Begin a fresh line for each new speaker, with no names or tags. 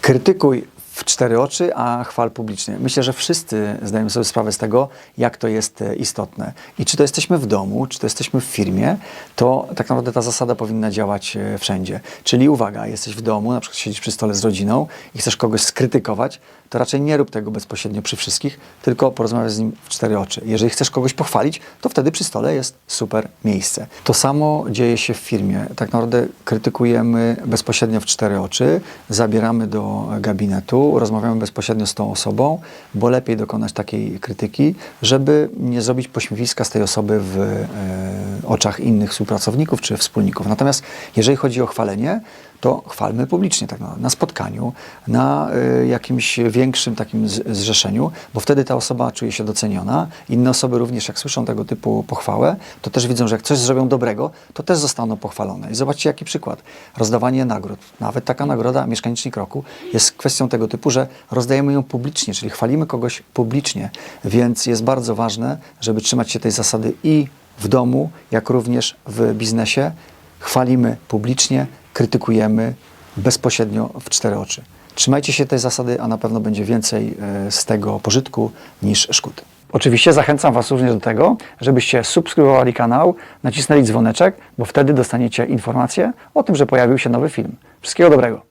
Krytykuj w cztery oczy, a chwal publicznie. Myślę, że wszyscy zdajemy sobie sprawę z tego, jak to jest e, istotne. I czy to jesteśmy w domu, czy to jesteśmy w firmie, to tak naprawdę ta zasada powinna działać e, wszędzie. Czyli uwaga, jesteś w domu, na przykład siedzisz przy stole z rodziną i chcesz kogoś skrytykować, to raczej nie rób tego bezpośrednio przy wszystkich, tylko porozmawiaj z nim w cztery oczy. Jeżeli chcesz kogoś pochwalić, to wtedy przy stole jest super miejsce. To samo dzieje się w firmie. Tak naprawdę krytykujemy bezpośrednio w cztery oczy, zabieramy do gabinetu, rozmawiamy bezpośrednio z tą osobą, bo lepiej dokonać takiej krytyki, żeby nie zrobić pośmiewiska z tej osoby w e, oczach innych współpracowników czy wspólników. Natomiast jeżeli chodzi o chwalenie, to chwalmy publicznie, tak na, na spotkaniu, na y, jakimś większym takim z, zrzeszeniu, bo wtedy ta osoba czuje się doceniona. Inne osoby również, jak słyszą tego typu pochwałę, to też widzą, że jak coś zrobią dobrego, to też zostaną pochwalone. I zobaczcie, jaki przykład. Rozdawanie nagród. Nawet taka nagroda Mieszkanicznik Roku jest kwestią tego typu, że rozdajemy ją publicznie, czyli chwalimy kogoś publicznie. Więc jest bardzo ważne, żeby trzymać się tej zasady i w domu, jak również w biznesie. Chwalimy publicznie, krytykujemy bezpośrednio w cztery oczy. Trzymajcie się tej zasady, a na pewno będzie więcej e, z tego pożytku niż szkód. Oczywiście zachęcam Was również do tego, żebyście subskrybowali kanał, nacisnęli dzwoneczek, bo wtedy dostaniecie informację o tym, że pojawił się nowy film. Wszystkiego dobrego.